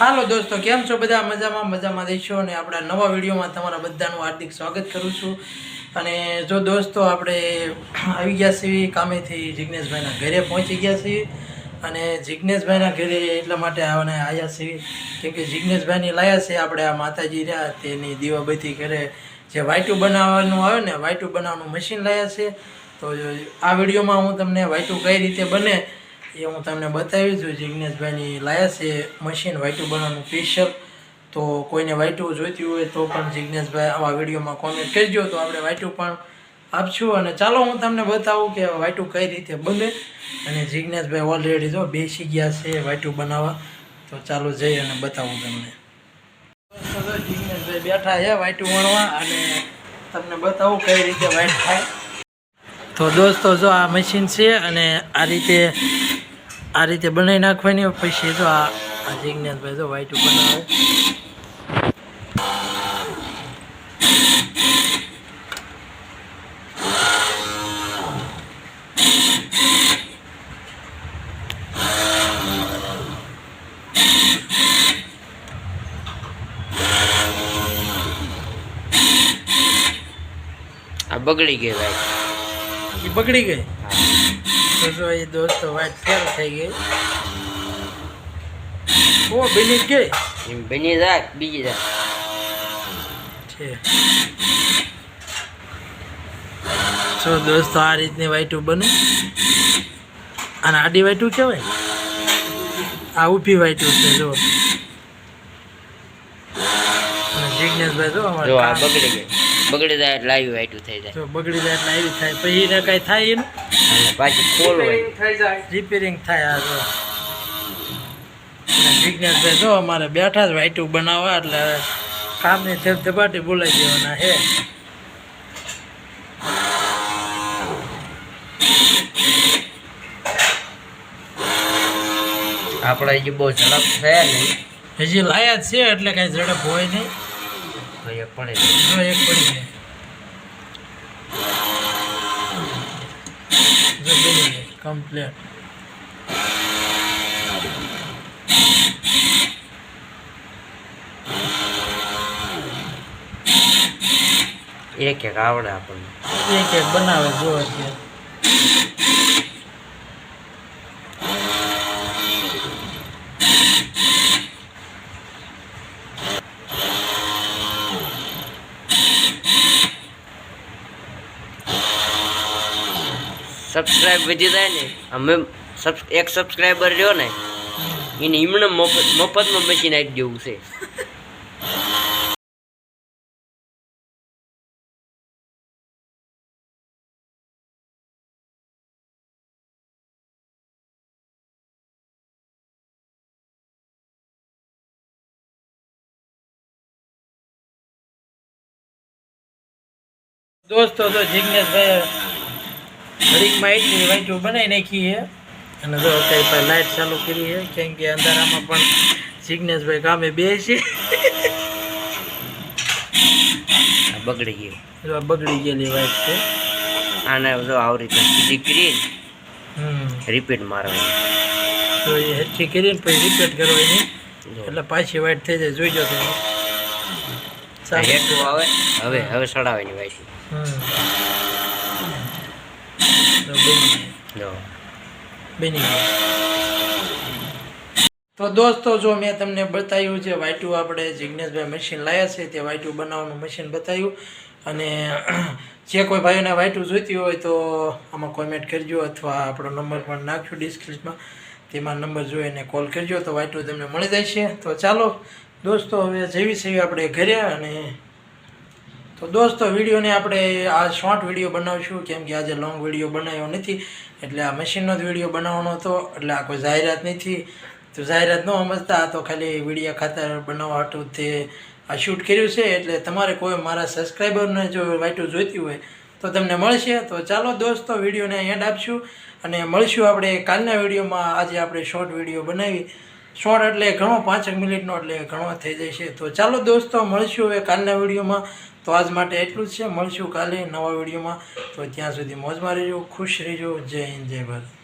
હાલો દોસ્તો, કેમ છો બધા? મજામાં મજામાં દેશો અને આપણા નવા વિડીયોમાં તમારા બધાનું હાર્દિક સ્વાગત કરું છું. અને જો દોસ્તો, આપણે આવી ગયા છીએ કામેથી જિજ્ઞેશભાઈના ઘરે પહોંચી ગયા છીએ. અને જિજ્ઞેશભાઈના ઘરે એટલા માટે આવને આવ્યા છીએ કેમ કે જિજ્ઞેશભાઈની લાયા છે આપણે આ માતાજી રહ્યા, તેની દીવાબત્તી ઘરે જે વાઈટું બનાવવાનું આવે ને વાઈટું બનાવવાનું મશીન લાયા છે. તો આ વિડીયોમાં હું તમને વાઈટું કઈ રીતે બને એ હું તમને બતાવી છું. જિજ્ઞેશભાઈની લાયા છે, મશીન વાઈટું બનાવવાનું સ્પેશિયલ તો કોઈને વાઇટું જોઈતી હોય તો પણ જિજ્ઞેશભાઈ આવા વિડીયોમાં કોમેન્ટ કરજો. તો આપણે વાઈટું પણ આપશું. અને ચાલો હું તમને બતાવું કે વાઈટું કઈ રીતે બને. અને જિજ્ઞેશભાઈ ઓલરેડી જો બેસી ગયા છે વાઈટું બનાવવા. તો ચાલો જઈ અને બતાવું તમને. જિજ્ઞેશભાઈ બેઠા છે વાઈટું વણવા અને તમને બતાવું કઈ રીતે વાઈટ થાય. તો દોસ્તો, જો આ મશીન છે અને આ રીતે આ રીતે બનાવી નાખવાની પછી તો આ આ તો જો વાઈટ બનાવે. આ બગડી ગઈ ભાઈ એ બગડી ગઈ? તો જો એ દોસ્તો વાત ફેર થઈ ગઈ. ઓ બની ગઈ? એમ બની રાખ બીજી રાખ છે. જો દોસ્તો આ રીતની વાઈટું બને. અને આડી વાઈટું કહેવાય? આ ઊભી વાઈટું છે જો. જિજ્ઞેશભાઈ જો અમારે બગડી ગઈ. બગડી જાય એટલે આવી વાઈટું થઈ જાય. બગડી જાય એટલે આવી થાય. પછી એને કઈ થાય એનું? પાછી હોય. રિપેરિંગ થાય આ જો. અને જો અમારે બેઠા જ વાઈટું બનાવવા એટલે કામની ધબધબાટી બોલાઈ દેવાના હે આપણે હજી બહુ ઝડપ થયા નહીં. હજી લાયા જ છે એટલે કાંઈ ઝડપ હોય નહીં. તો એક પડે. જો એક પડી ગઈ. કમ્પ્લેટ એક એક આવડે આપણને. એક એક બનાવે જો અત્યારે. સબસ્ક્રાઇબ વધી જાય ને, અમે એક સબસ્ક્રાઈબર રહ્યો ને, એને એમને મફત, મફતમાં મશીન આપી દેવું છે. દોસ્તો, તો જિજ્ઞેશભાઈ ઘડીકમાં એટલી વાઈટું બનાવી નાખી છે. અને જો અત્યારે લાઇટ ચાલુ કરી છે કેમ કે અંધારામાં પણ જિજ્ઞેશભાઈ કામે બે છે આ બગડી ગયું. જો બગડી ગયેલી વાઈટ છે. આને જો આવી રીતે સીધી કરી રિપીટ મારવાની. તો એ હેઠી કરીને પછી રિપેટ કરવાની. એટલે પાછી વાઈટ થઈ જાય જોઈજો તમે આ હેઠું આવે હવે હવે સડાવવાની વાઈસી હમ તો બની ગઈ. જો બની તો દોસ્તો, જો મેં તમને બતાવ્યું છે વાઇટું આપણે જિજ્ઞેશભાઈ મશીન લાવ્યા છે, તે વાઇટું બનાવવાનું મશીન બતાવ્યું. અને જે કોઈ ભાઈઓને વાઇટું જોઈતી હોય તો આમાં કોમેન્ટ કરજો અથવા આપણો નંબર પણ નાખજો ડિસ્ક્રિપ્શનમાં તેમાં નંબર જોઈને કોલ કરજો, તો વાઈટું તમને મળી જાય છે તો ચાલો, દોસ્તો, હવે જેવી સેવી આપણે ઘરે અને તો દોસ્તો, વિડીયોને આપણે આ શોર્ટ વીડિયો બનાવશું. કેમ કે આજે લોંગ વીડિયો બનાવ્યો નથી, એટલે આ મશીનનો જ વીડિયો બનાવવાનો હતો, એટલે આ કોઈ જાહેરાત નથી. તો જાહેરાત ન સમજતા, તો ખાલી વિડીયા ખાતર બનાવવા હતું તે આ શૂટ કર્યું છે, એટલે તમારે કોઈ મારા સબસ્ક્રાઈબરને જો વાઈટું જોઈતી હોય, તો તમને મળશે. તો ચાલો દોસ્તો, વિડીયોને એન્ડ આપશું. અને મળશું આપણે કાલના વિડીયોમાં. આજે આપણે શોર્ટ વીડિયો બનાવી. શોર્ટ એટલે ઘણો, પાંચેક મિનિટનો એટલે ઘણો થઈ જશે. તો ચાલો દોસ્તો, મળશું હવે કાલના વિડીયોમાં. તો આજ માટે એટલું જ છે. મળશું કાલે નવા વિડીયોમાં. તો ત્યાં સુધી મોજમાં રહેજો, ખુશ રહેજો. જય હિન્દ, જય ભારત.